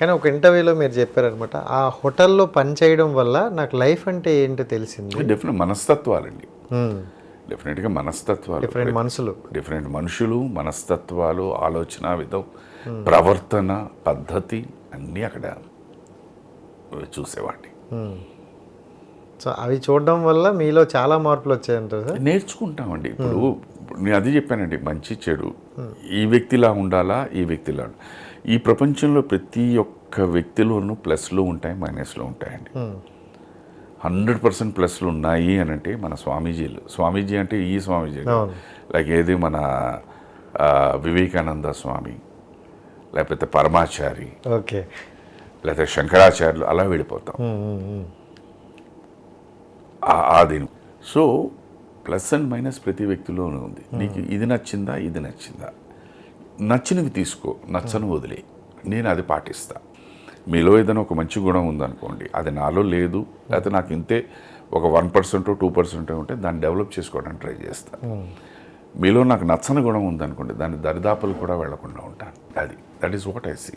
కానీ ఒక ఇంటర్వ్యూలో మీరు చెప్పారనమాట ఆ హోటల్లో పని చేయడం వల్ల నాకు లైఫ్ అంటే ఏంటో తెలిసింది. డెఫినెట్ మనస్తత్వాలండి. డెఫినెట్గా మనస్తత్వాలు. డిఫరెంట్ మనుషులు డిఫరెంట్ మనుషులు మనస్తత్వాలు ఆలోచన విధం ప్రవర్తన పద్ధతి అన్నీ అక్కడ చూసేవాడిని. సో అవి చూడడం వల్ల మీలో చాలా మార్పులు వచ్చాయంటారు సార్? నేర్చుకుంటామండి. ఇప్పుడు నేను అది చెప్పానండి మంచి చెడు. ఈ వ్యక్తిలా ఉండాలా? ఈ వ్యక్తిలా. ఈ ప్రపంచంలో ప్రతి ఒక్క వ్యక్తిలోనూ ప్లస్లు ఉంటాయి మైనస్లు ఉంటాయండి. హండ్రెడ్ పర్సెంట్ ప్లస్లు ఉన్నాయి అని అంటే మన స్వామీజీలు. స్వామీజీ అంటే ఈ స్వామీజీ. లైక్ ఏది మన వివేకానంద స్వామి లేకపోతే పరమాచారి ఓకే. లేకపోతే శంకరాచార్యులు అలా వెళ్ళిపోతాం. దీని. సో ప్లస్ అండ్ మైనస్ ప్రతి వ్యక్తిలోనూ ఉంది. నీకు ఇది నచ్చిందా ఇది నచ్చిందా? నచ్చినవి తీసుకో నచ్చని వదిలే. నేను అది పాటిస్తా. మీలో ఏదైనా ఒక మంచి గుణం ఉందనుకోండి అది నాలో లేదు లేకపోతే నాకు ఇంతే ఒక వన్ పర్సెంట్ టూ పర్సెంట్ ఉంటే దాన్ని డెవలప్ చేసుకోవడానికి ట్రై చేస్తా. మీలో నాకు నచ్చని గుణం ఉందనుకోండి దాని దరిదాపులు కూడా వెళ్ళకుండా ఉంటాను. అది that is what I see